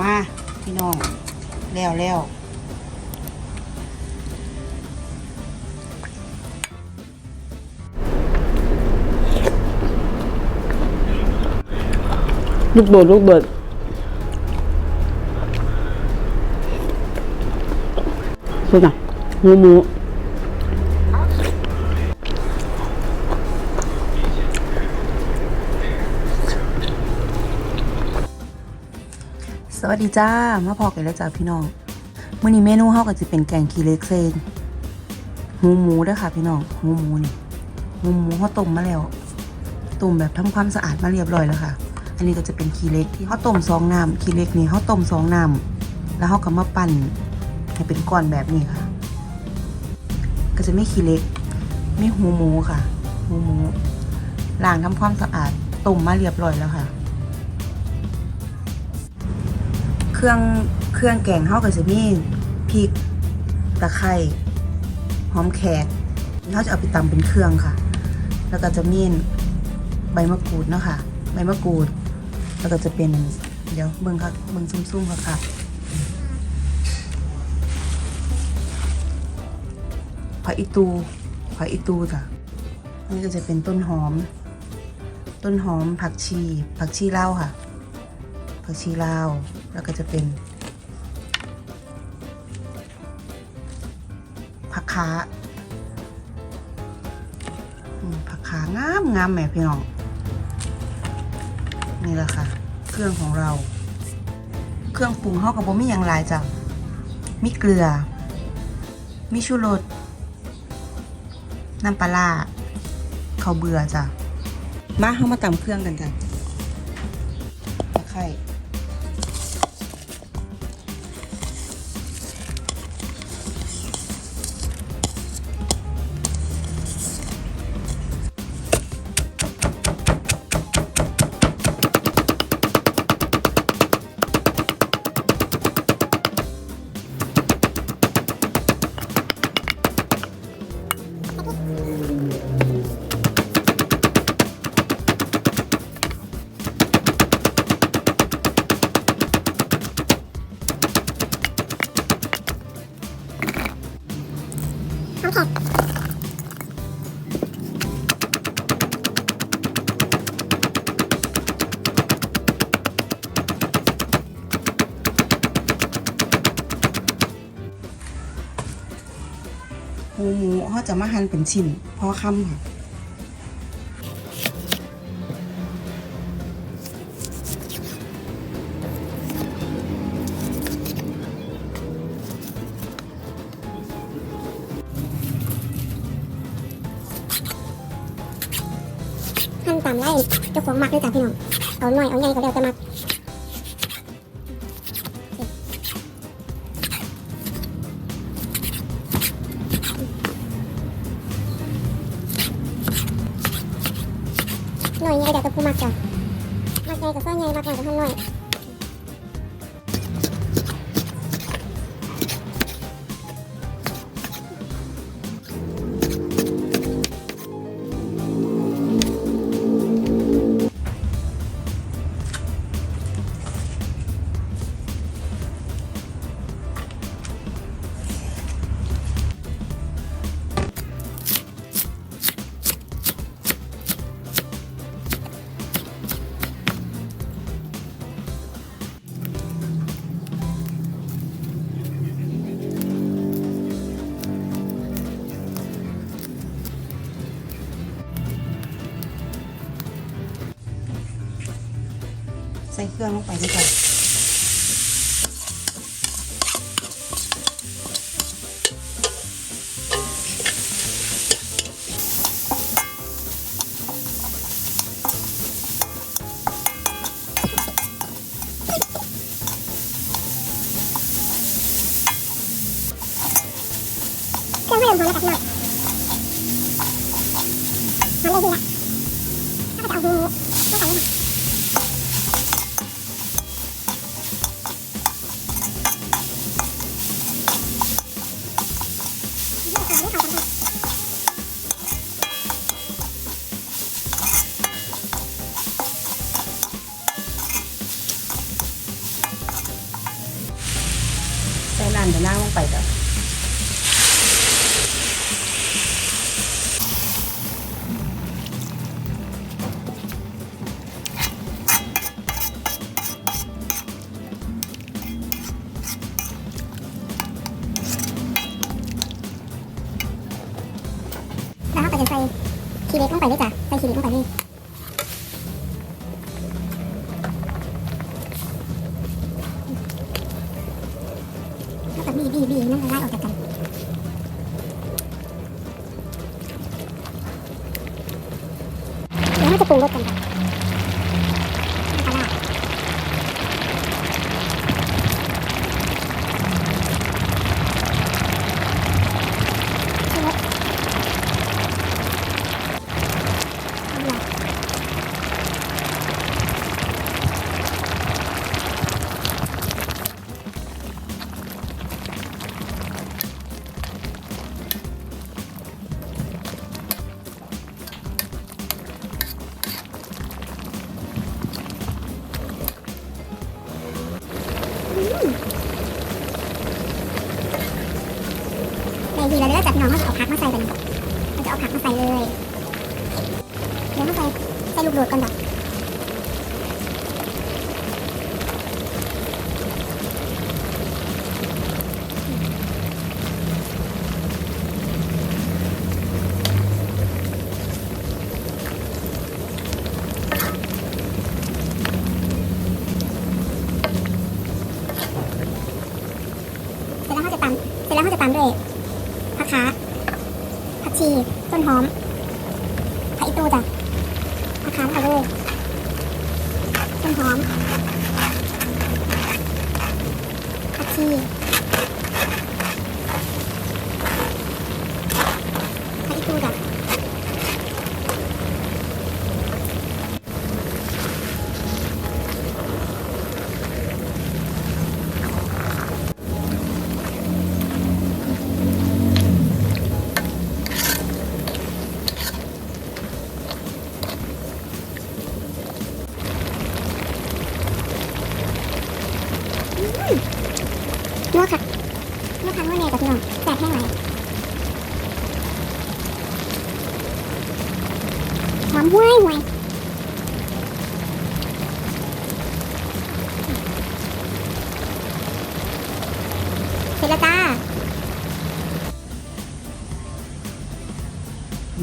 มาพี่น้อง แล้วแล้วลูกเบิดลูกเบิดคือไงหมูหมู ดีจ้า มาพอกันแล้วจ้าพี่น้องมื้อนี้เมนูเฮาก็จะเป็นแกงขี้เล็กเซนหูหมูด้อค่ะพี่น้องหูหมูนี่หูหมูเฮาต้มมาแล้วต้มแบบทำความสะอาดมาเรียบร้อยแล้วค่ะ อันนี้ก็จะเป็นขี้เล็กที่เฮาต้มสองน้ำขี้เล็กนี่เฮาต้มสองน้ำแล้วเฮาก็มาปั่นให้เป็นก้อนแบบนี้ค่ะ ก็จะไม่ขี้เล็ก ไม่หูหมูค่ะ หูหมูล้างทำความสะอาดต้มมาเรียบร้อยแล้วค่ะ เครื่องเครื่องแกงเฮาก็จะมีพริกตะไคร้หอมแขกเขาจะเอาไปตำเป็นเครื่องค่ะ แล้วก็จะมีใบมะกรูดเนาะค่ะ ใบมะกรูด แล้วก็จะเป็นเดี๋ยวเบิ่งค่ะเบิ่งซุ่มๆค่ะค่ะผักอีตูผักอีตูจ้ะนี่ก็จะเป็นต้นหอม ต้นหอมผักชี ผักชีลาวค่ะ ผักชีลาว แล้วก็จะเป็น ผักขาผักขางามงามแหม่พี่น้อง นี่แหละค่ะ เครื่องของเรา เครื่องปรุงเฮากับบ่มีอย่างหลายจ้ะมีเกลือ มีชูรสน้ำปลาร้าข้าเบื่อจ้ะ มาเฮามาตำเครื่องกันจ้ะตะไคร้ มามาหั่นเป็นชิ้นพอคำค่ะหั่นตามไล่เจ้าของมักเลยจ้ะพี่น้องเอาหน่อยเอาใหญ่ก็เดียวจะมัก ใส่เครื่องลงไปด้วยกัน ใส่ขีเล็กลงไปด้วยจ้ะใส่ขีเล็กลงไปเลย ใส่กันเราจะเอาผักมาใส่เลย เดี๋ยวมาใส่ใส่ลูกโดดก่อนดอก เสร็จแล้วจ้า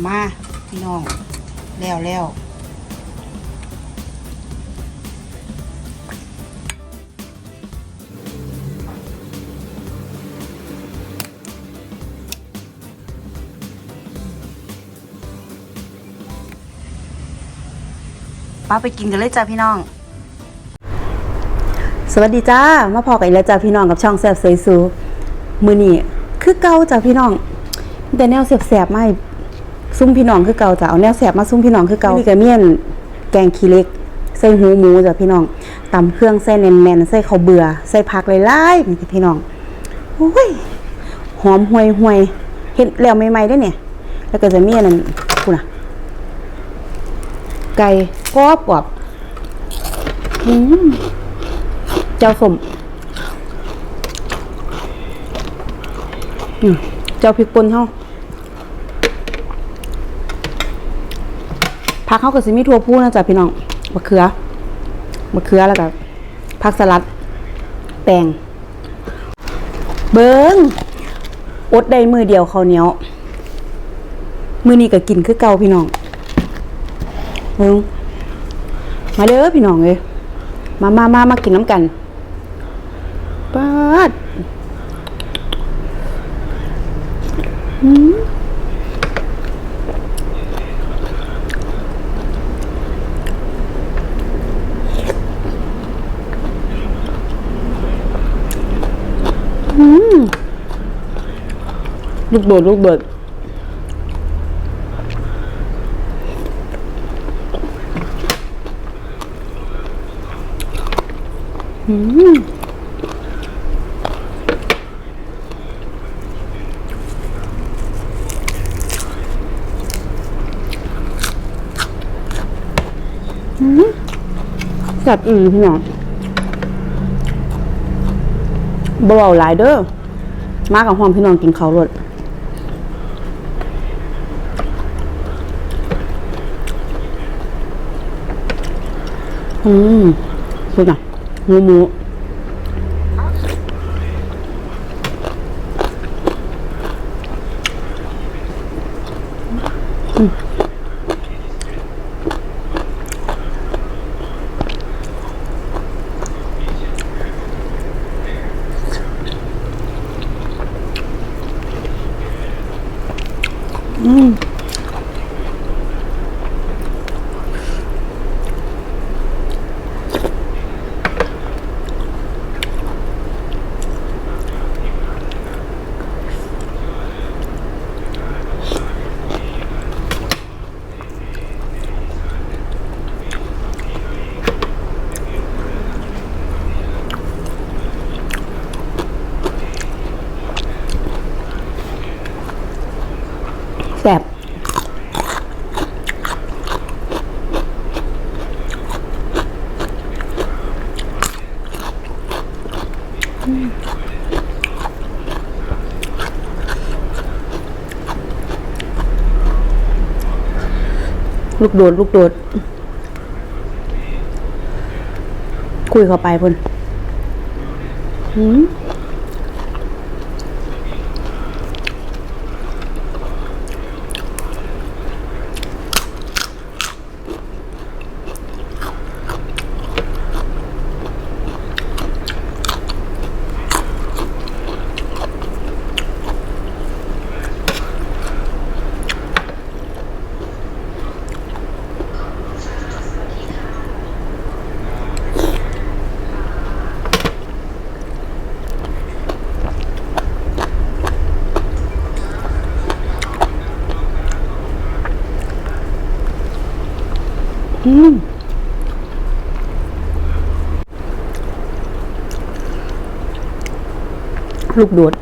มาพี่น้อง แล้วแล้วป้าไปกินกันเลยจ้าพี่น้อง สวัสดีจ้า มาพอกันอีกแล้วจ้าพี่น้องกับช่องแซ่บสวยสู มือนี่คือเก่าจ้าพี่น้อง แต่แนวแสบๆมาให้ซุ้มพี่น้องคือเก่าจ้ะเอาแนวแสบมาซุ้มพี่น้องคือเก่านี่ก็เมี่ยนแกงขี้เล็กใส่หูหมูจ้ะพี่น้องตำเครื่องใส่แน่นๆใส่ข้าวเบื่อใส่ผักหลายๆนี่พี่น้องโอ้ยหอมห่วยห่วยเฮ็ดแล้วใหม่ๆได้เนี่ย แล้วก็จะมีอันนั้นกูน่ะไก่กรอบกรอบอืมเจ้าสมอืม เจ้าพริกป่นเฮาผักเขาก็สิมีทั่วผู้นะจ๊ะพี่น้องมะเขือมะเขือแล้วก็ผักสลัด แตงเบิงอดได้มือเดียวเขาวเหนียว มือนี้ก็กินคือเก่าพี่น้องเบิงมาเด้อพี่น้องเลยมามามามากินน้ำกันปาดอืม ลูกโดดลูกเบิดอืมอืมแซ่บอีหลีพี่น้องบ่ เบาหลายเด้อมากับหอมพี่น้องกินเขาวรดอืมคุณอะหมูหมู ลูกโดด ลูกโดด คุยเข้าไปพุ่นหืม อืมลูกโดด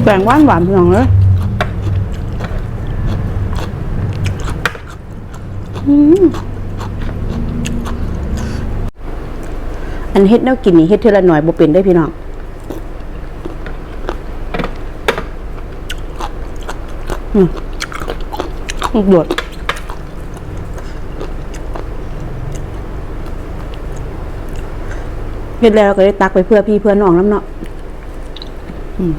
แปล งหวานหวานเพียงเลยอันเฮ็ดแนวกินนี่เฮ็ดเทอละหน่อยบ่เป็นได้พี่น้องอืมลูกโดดเฮ็ดแล้วก็ได้ตักไปเพื่อพี่เพื่อน้องน้ำเนาะอืม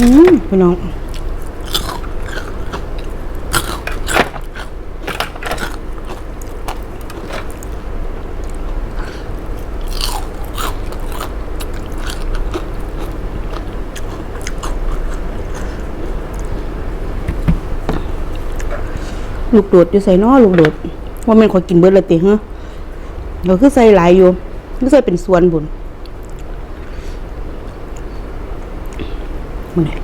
อืม พี่น้องลูกโดดอยู่ใส่นอลูกโดดว่ามันขอกินเบิดเลยติฮะเราคือใส่หลายอยู่คือใส่เป็นส่วนบุญมันไหน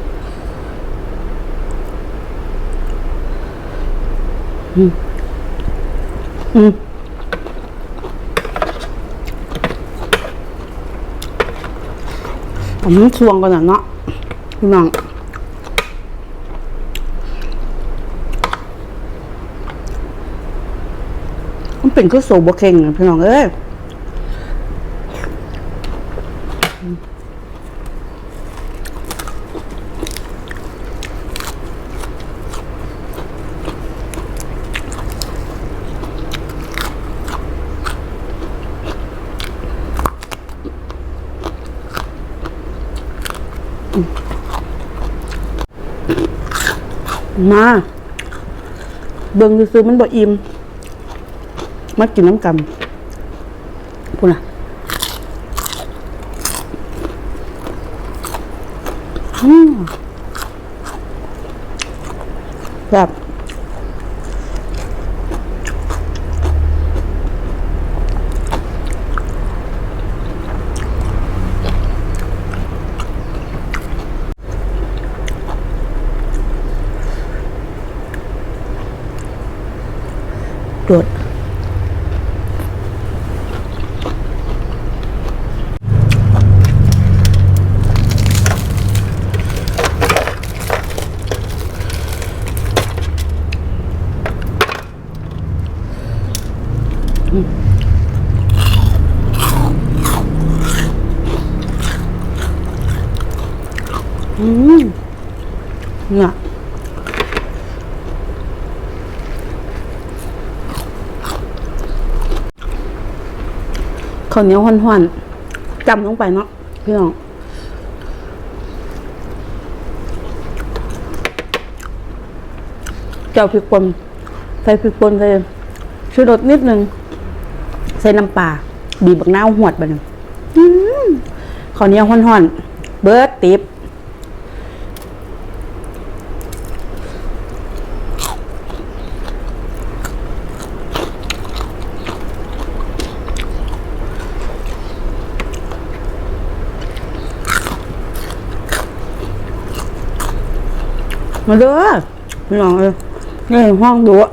อืมอืมผมชวงกันนะเนาะพี่น้องมันเป็นข้าวโซบะเค็งนะพี่น้องเอ้ย มา เบิ่งซื้อมันบ่อิ่มมากินน้ำกำพูดนะอืมแบบ โดดอืมเนี่ย ข้าวเหนียวห่อนๆจำลงไปเนาะพี่น้องเจ้าพริกป่นใส่พริกป่นใส่ชูรสนิดนึงใส่น้ำปลาบีบบักนาวหวดไปหนึ่งข้าวเหนียวห่อนๆเบิร์ดติบ มาเด้อพี่น้องเอ้ยนี่ห้องดูอะ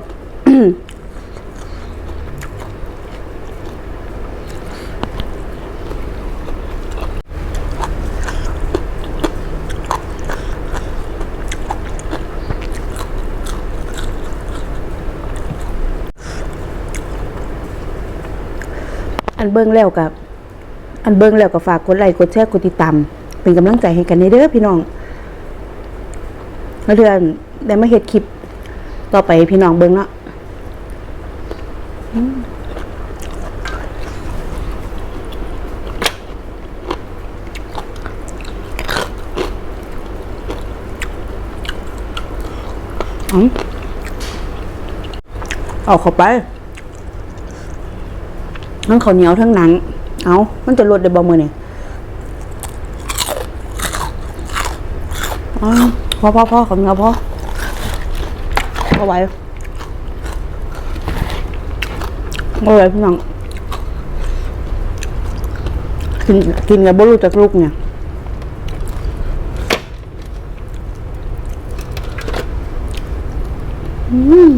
อันเบิ้งแล้วกับ อันเบิ้งแล้วก็ฝากกดไลค์กดแชร์กดติดตาม เป็นกำลังใจให้กันในเด้อพี่น้อง แล้วเดือนได้มาเฮ็ดคลิป ต่อไปให้พี่น้องเบิ้งเนาะอืมอืมเอาเข้าไปทั้งข้าวเหนียวทั้งหนัง เอามันจะลดได้บ่มือนี่อ๋อ พอพอพอข้าวเนียวพอเอาไว้เอาไว้พี่น้องกินกินกับบ่รู้จักลูกเนี่ยอืม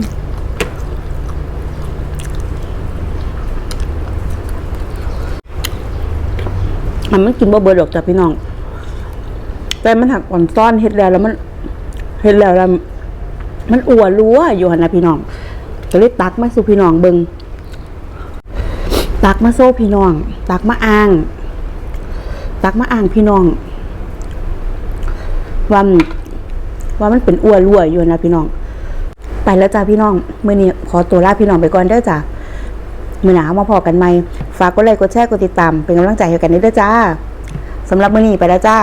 มันมันกินบ่เบิดดอกจ้ะพี่น้อง แต่มันหักอ่อนซ่อนเฮ็ดแล้วแล้วมัน เฮ็ดแล้วแล้วมันอ้วนรัวอยู่หันนะพี่น้องก็เลยตักมาสู่พี่น้องเบิงตักมาโซ่พี่น้อง ตักมาอ่าง ตักมาอ่างพี่น้องว่ามันว่ามันเป็นอ้วนรัวอยู่นะพี่น้อง ไปแล้วจ้าพี่น้องเมื้อนี้ขอตัวลาพี่น้องไปก่อนเด้อจ้ามือหนาวมาพอกันไหมฝากกดไลค์กดแชร์กดติดตาม เป็นกำลังใจให้กันด้ด้จ้าสำหรับมื้อนี้ไปแล้วจ้า